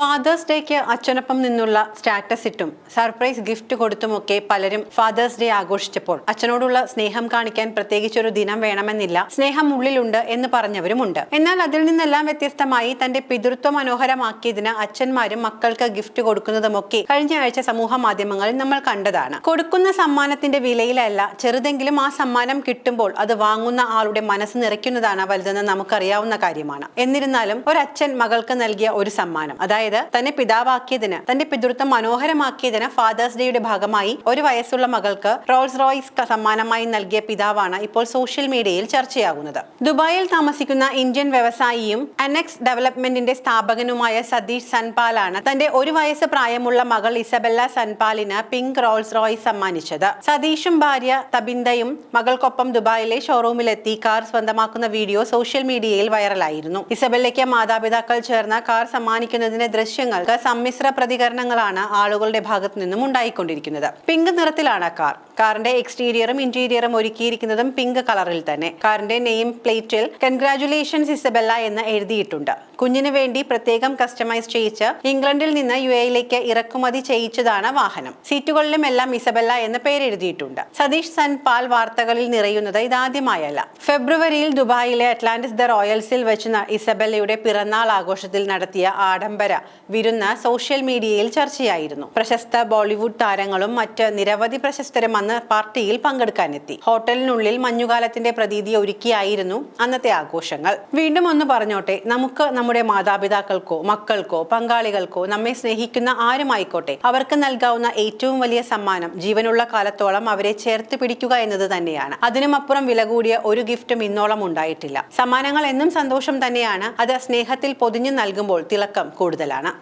Fathers ഡേക്ക് അച്ഛനൊപ്പം നിന്നുള്ള status ഇട്ടും surprise gift കൊടുത്തുമൊക്കെ പലരും ഫാദേഴ്സ് ഡേ ആഘോഷിച്ചപ്പോൾ അച്ഛനോടുള്ള സ്നേഹം കാണിക്കാൻ പ്രത്യേകിച്ചൊരു ദിനം വേണമെന്നില്ല സ്നേഹം ഉള്ളിലുണ്ട് എന്ന് പറഞ്ഞവരുമുണ്ട്. എന്നാൽ അതിൽ നിന്നെല്ലാം വ്യത്യസ്തമായി തന്റെ പിതൃത്വ മനോഹരമാക്കിയതിന് അച്ഛന്മാരും മക്കൾക്ക് ഗിഫ്റ്റ് കൊടുക്കുന്നതുമൊക്കെ കഴിഞ്ഞ ആഴ്ച സമൂഹ മാധ്യമങ്ങളിൽ നമ്മൾ കണ്ടതാണ്. കൊടുക്കുന്ന സമ്മാനത്തിന്റെ വിലയിലല്ല ചെറുതെങ്കിലും ആ സമ്മാനം കിട്ടുമ്പോൾ അത് വാങ്ങുന്ന ആളുടെ മനസ്സ് നിറയ്ക്കുന്നതാണ് വലുതെന്ന് നമുക്കറിയാവുന്ന കാര്യമാണ്. എന്നിരുന്നാലും ഒരച്ഛൻ മകൾക്ക് നൽകിയ ഒരു സമ്മാനം അതായത് തന്നെ പിതാവാക്കിയതിന് തന്റെ പിതൃത്വം മനോഹരമാക്കിയതിന് ഫാദേഴ്സ് ഡേയുടെ ഭാഗമായി ഒരു വയസ്സുള്ള മകൾക്ക് റോൾസ് റോയ്സ് സമ്മാനമായി നൽകിയ പിതാവാണ് ഇപ്പോൾ സോഷ്യൽ മീഡിയയിൽ ചർച്ചയാകുന്നത്. ദുബായിൽ താമസിക്കുന്ന ഇന്ത്യൻ വ്യവസായിയും അനക്സ് ഡെവലപ്മെന്റിന്റെ സ്ഥാപകനുമായ സതീഷ് സൻപാലാണ് തന്റെ ഒരു വയസ്സ് പ്രായമുള്ള മകൾ ഇസബെല്ല സൻപാലിന് പിങ്ക് റോൾസ് റോയ്സ് സമ്മാനിച്ചത്. സതീഷും ഭാര്യ തബിന്ദയും മകൾക്കൊപ്പം ദുബായിലെ ഷോറൂമിലെത്തി കാർ സ്വന്തമാക്കുന്ന വീഡിയോ സോഷ്യൽ മീഡിയയിൽ വൈറലായിരുന്നു ഇസബെല്ലയ്ക്ക് മാതാപിതാക്കൾ ചേർന്ന കാർ സമ്മാനിക്കുന്നതിന്റെ ദൃശ്യങ്ങൾക്ക് സമ്മിശ്ര പ്രതികരണങ്ങളാണ് ആളുകളുടെ ഭാഗത്തു നിന്നും ഉണ്ടായിക്കൊണ്ടിരിക്കുന്നത്. പിങ്ക് നിറത്തിലാണ് കാർ. കാറിന്റെ എക്സ്റ്റീരിയറും ഇന്റീരിയറും ഒരുക്കിയിരിക്കുന്നതും പിങ്ക് കളറിൽ തന്നെ. കാറിന്റെ നെയിം പ്ലേറ്റിൽ കൺഗ്രാറ്റുലേഷൻസ് ഇസബെല്ല എന്ന് എഴുതിയിട്ടുണ്ട്. കുഞ്ഞിന് വേണ്ടി പ്രത്യേകം കസ്റ്റമൈസ് ചെയ്യിച്ച് ഇംഗ്ലണ്ടിൽ നിന്ന് യു എയിലേക്ക് ഇറക്കുമതി ചെയ്യിച്ചതാണ് വാഹനം. സീറ്റുകളിലും എല്ലാം ഇസബെല്ല എന്ന് പേരെഴുതിയിട്ടുണ്ട് സതീഷ് സൻപാൽ വാർത്തകളിൽ നിറയുന്നത് ഇതാദ്യമായല്ല. ഫെബ്രുവരിയിൽ ദുബായിലെ അറ്റ്ലാന്റിസ് ദ റോയൽസിൽ വെച്ച് ഇസബെല്ലയുടെ പിറന്നാൾ ആഘോഷത്തിൽ നടത്തിയ ആഡംബര വിരുന്ന് സോഷ്യൽ മീഡിയയിൽ ചർച്ചയായിരുന്നു. പ്രശസ്ത ബോളിവുഡ് താരങ്ങളും മറ്റ് നിരവധി പ്രശസ്തരും അന്ന് പാർട്ടിയിൽ പങ്കെടുക്കാനെത്തി. ഹോട്ടലിനുള്ളിൽ മഞ്ഞുകാലത്തിന്റെ പ്രതീതി ഒരുക്കിയായിരുന്നു അന്നത്തെ ആഘോഷങ്ങൾ. വീണ്ടും ഒന്ന് പറഞ്ഞോട്ടെ നമുക്ക് നമ്മുടെ മാതാപിതാക്കൾക്കോ മക്കൾക്കോ പങ്കാളികൾക്കോ നമ്മെ സ്നേഹിക്കുന്ന ആരുമായിക്കോട്ടെ അവർക്ക് നൽകാവുന്ന ഏറ്റവും വലിയ സമ്മാനം ജീവനുള്ള കാലത്തോളം അവരെ ചേർത്ത് പിടിക്കുക എന്നത് തന്നെയാണ്. അതിനുമപ്പുറം വില കൂടിയ ഒരു ഗിഫ്റ്റും ഇന്നോളം ഉണ്ടായിട്ടില്ല. സമ്മാനങ്ങൾ എന്നും സന്തോഷം തന്നെയാണ്. അത് സ്നേഹത്തിൽ പൊതിഞ്ഞു നൽകുമ്പോൾ തിളക്കം കൂടുതലാണ്.